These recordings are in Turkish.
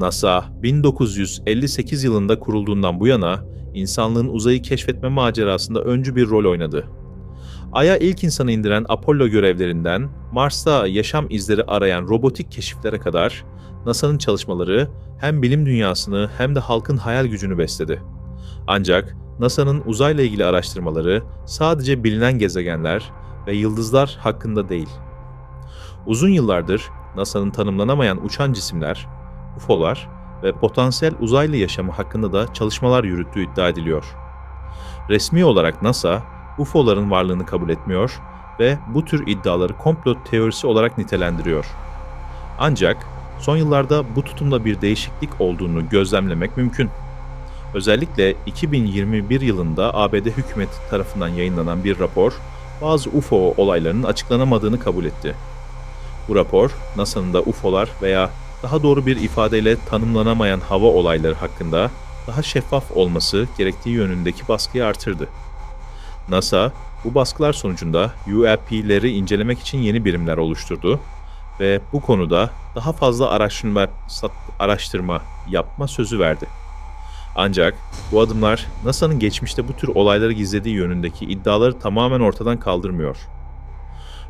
NASA 1958 yılında kurulduğundan bu yana insanlığın uzayı keşfetme macerasında öncü bir rol oynadı. Ay'a ilk insanı indiren Apollo görevlerinden Mars'ta yaşam izleri arayan robotik keşiflere kadar NASA'nın çalışmaları hem bilim dünyasını hem de halkın hayal gücünü besledi. Ancak NASA'nın uzayla ilgili araştırmaları sadece bilinen gezegenler ve yıldızlar hakkında değil. Uzun yıllardır NASA'nın tanımlanamayan uçan cisimler, UFO'lar ve potansiyel uzaylı yaşamı hakkında da çalışmalar yürüttüğü iddia ediliyor. Resmi olarak NASA, UFO'ların varlığını kabul etmiyor ve bu tür iddiaları komplo teorisi olarak nitelendiriyor. Ancak son yıllarda bu tutumda bir değişiklik olduğunu gözlemlemek mümkün. Özellikle 2021 yılında ABD hükümeti tarafından yayınlanan bir rapor bazı UFO olaylarının açıklanamadığını kabul etti. Bu rapor, NASA'nın da UFO'lar veya daha doğru bir ifadeyle tanımlanamayan hava olayları hakkında daha şeffaf olması gerektiği yönündeki baskıyı artırdı. NASA, bu baskılar sonucunda UAP'leri incelemek için yeni birimler oluşturdu ve bu konuda daha fazla araştırma, araştırma yapma sözü verdi. Ancak bu adımlar NASA'nın geçmişte bu tür olayları gizlediği yönündeki iddiaları tamamen ortadan kaldırmıyor.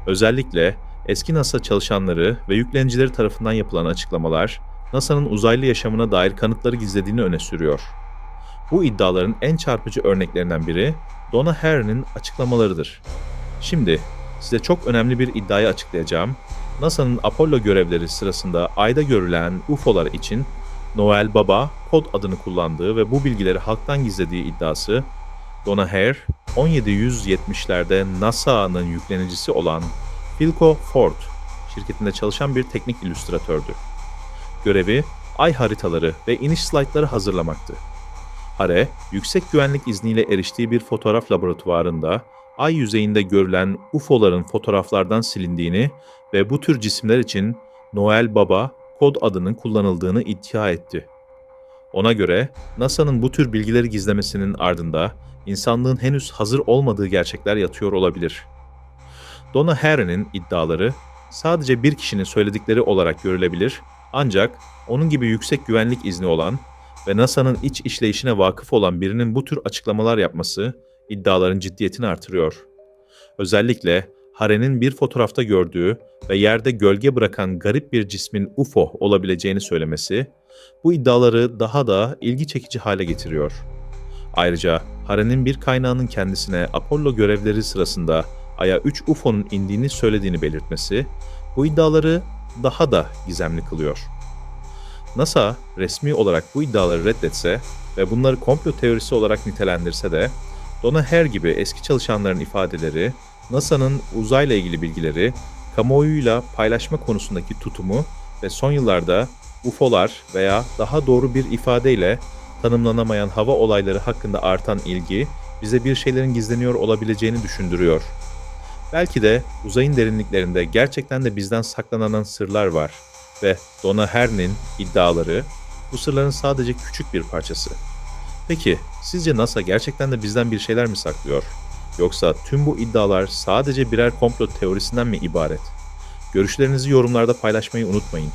Özellikle eski NASA çalışanları ve yüklenicileri tarafından yapılan açıklamalar NASA'nın uzaylı yaşamına dair kanıtları gizlediğini öne sürüyor. Bu iddiaların en çarpıcı örneklerinden biri Donna Hare'nin açıklamalarıdır. Şimdi size çok önemli bir iddiayı açıklayacağım. NASA'nın Apollo görevleri sırasında ayda görülen UFO'lar için Noel Baba kod adını kullandığı ve bu bilgileri halktan gizlediği iddiası, Donna Hare, 1770'lerde NASA'nın yüklenicisi olan Philco Ford şirketinde çalışan bir teknik illüstratördü. Görevi, ay haritaları ve iniş slaytları hazırlamaktı. Hare, yüksek güvenlik izniyle eriştiği bir fotoğraf laboratuvarında ay yüzeyinde görülen UFO'ların fotoğraflardan silindiğini ve bu tür cisimler için Noel Baba kod adının kullanıldığını iddia etti. Ona göre NASA'nın bu tür bilgileri gizlemesinin ardında insanlığın henüz hazır olmadığı gerçekler yatıyor olabilir. Donna Hare'nin iddiaları sadece bir kişinin söyledikleri olarak görülebilir ancak onun gibi yüksek güvenlik izni olan ve NASA'nın iç işleyişine vakıf olan birinin bu tür açıklamalar yapması iddiaların ciddiyetini artırıyor. Özellikle Hare'nin bir fotoğrafta gördüğü ve yerde gölge bırakan garip bir cismin UFO olabileceğini söylemesi, bu iddiaları daha da ilgi çekici hale getiriyor. Ayrıca Hare'nin bir kaynağının kendisine Apollo görevleri sırasında Ay'a 3 UFO'nun indiğini söylediğini belirtmesi, bu iddiaları daha da gizemli kılıyor. NASA resmi olarak bu iddiaları reddetse ve bunları komplo teorisi olarak nitelendirse de, Donna Hare gibi eski çalışanların ifadeleri NASA'nın uzayla ilgili bilgileri, kamuoyuyla paylaşma konusundaki tutumu ve son yıllarda UFO'lar veya daha doğru bir ifadeyle tanımlanamayan hava olayları hakkında artan ilgi bize bir şeylerin gizleniyor olabileceğini düşündürüyor. Belki de uzayın derinliklerinde gerçekten de bizden saklanan sırlar var ve Donna Hare'nin iddiaları bu sırların sadece küçük bir parçası. Peki sizce NASA gerçekten de bizden bir şeyler mi saklıyor? Yoksa tüm bu iddialar sadece birer komplo teorisinden mi ibaret? Görüşlerinizi yorumlarda paylaşmayı unutmayın.